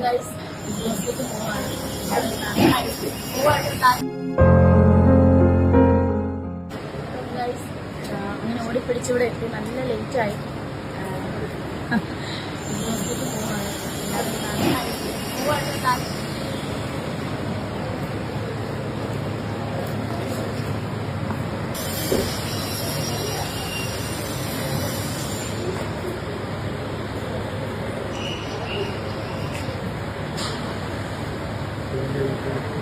Guys പോവാണ് guys അങ്ങനെ ഓടിപ്പിടിച്ചിവിടെ എത്തി. നല്ല ലേറ്റ് here.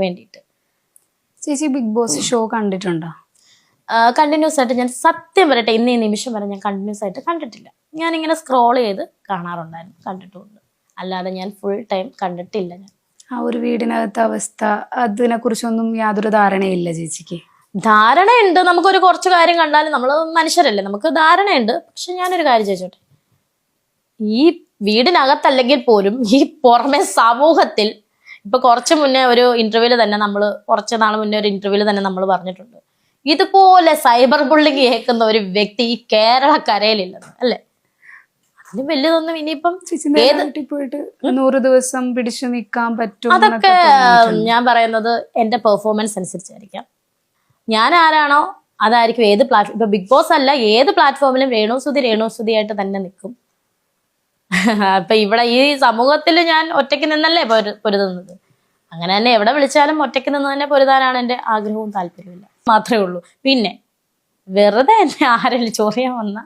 വേണ്ടിയിട്ട്. ചേച്ചി ബിഗ് ബോസ് ഷോ കണ്ടിട്ടുണ്ടോ? കണ്ടിന്യൂസ് ആയിട്ട് ഞാൻ സത്യം പറയട്ടെ ഇന്ന് ഈ നിമിഷം വരെ ഞാൻ കണ്ടിന്യൂസ് ആയിട്ട് കണ്ടിട്ടില്ല. ഞാനിങ്ങനെ സ്ക്രോൾ ചെയ്ത് കാണാറുണ്ടായിരുന്നു കണ്ടിട്ടുണ്ട്. അല്ലാതെ ഞാൻ ഫുൾ ടൈം കണ്ടിട്ടില്ല ഞാൻ. ആ ഒരു വീടിനകത്തെ അവസ്ഥ അതിനെ കുറിച്ചൊന്നും യാതൊരു ധാരണയില്ല ചേച്ചിക്ക്. ധാരണയുണ്ട് നമുക്കൊരു കുറച്ച് കാര്യം കണ്ടാലും നമ്മൾ മനുഷ്യരല്ലേ നമുക്ക് ധാരണയുണ്ട്. പക്ഷെ ഞാനൊരു കാര്യം ചോദിച്ചോട്ടെ? ഈ വീടിനകത്തല്ലെങ്കിൽ പോലും ഈ പുറമെ സമൂഹത്തിൽ ഇപ്പൊ കുറച്ച് മുന്നേ ഒരു ഇന്റർവ്യൂൽ തന്നെ നമ്മൾ കുറച്ച് നാൾ മുന്നേ ഒരു ഇന്റർവ്യൂൽ തന്നെ നമ്മൾ പറഞ്ഞിട്ടുണ്ട്. ഇതുപോലെ സൈബർ ബുള്ളിങ് കേൾക്കുന്ന ഒരു വ്യക്തി ഈ കേരളക്കരയിലില്ലെന്ന് അല്ലേ? അതിന് വലിയതൊന്നും ഇനിയിപ്പം വീട്ടിൽ പോയിട്ട് നൂറ് ദിവസം പിടിച്ചു നിൽക്കാൻ പറ്റും അതൊക്കെ ഞാൻ പറയുന്നത് എന്റെ പെർഫോമൻസ് അനുസരിച്ചായിരിക്കാം. ഞാൻ ആരാണോ അതായിരിക്കും ഏത് പ്ലാറ്റ്ഫോം ഇപ്പൊ ബിഗ് ബോസ് അല്ല ഏത് പ്ലാറ്റ്ഫോമിലും രേണുസുതി രേണുസുതി ആയിട്ട് തന്നെ നിൽക്കും. അപ്പൊ ഇവിടെ ഈ സമൂഹത്തിൽ ഞാൻ ഒറ്റയ്ക്ക് നിന്നല്ലേ പൊരു- പൊരുതുന്നത്? അങ്ങനെ തന്നെ എവിടെ വിളിച്ചാലും ഒറ്റയ്ക്ക് നിന്ന് തന്നെ പൊരുതാനാണ് എന്റെ ആഗ്രഹവും താല്പര്യമില്ല മാത്രമേ ഉള്ളൂ. പിന്നെ വെറുതെ എന്നെ ആരെങ്കിലും ചൊറിയാൻ വന്ന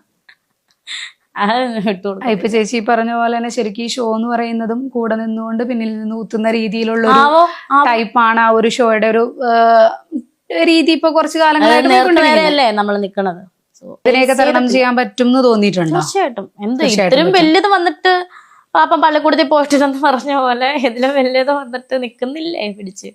ഇപ്പൊ ചേച്ചി പറഞ്ഞ പോലെ തന്നെ ശരിക്കും ഈ ഷോ എന്ന് പറയുന്നതും കൂടെ നിന്നുകൊണ്ട് പിന്നിൽ നിന്ന് ഊത്തുന്ന രീതിയിലുള്ള ടൈപ്പാണ് ആ ഒരു ഷോയുടെ ഒരു രീതി ഇപ്പൊ കുറച്ച് കാലങ്ങളായിട്ട് നമ്മൾ നിക്കണത് So, ഇതിനെയൊക്കെ തരണം ചെയ്യാൻ പറ്റും തോന്നിയിട്ടുണ്ട് തോന്നിയിട്ടുണ്ടോ? തീർച്ചയായിട്ടും. എന്ത് ഇത്രയും വലിയത് വന്നിട്ട് പാപ്പം പള്ളിക്കൂടത്തിൽ പോയിട്ടില്ലെന്ന് പറഞ്ഞ പോലെ ഇതിലും വലുത് വന്നിട്ട് നിൽക്കുന്നില്ലേ പിടിച്ച്.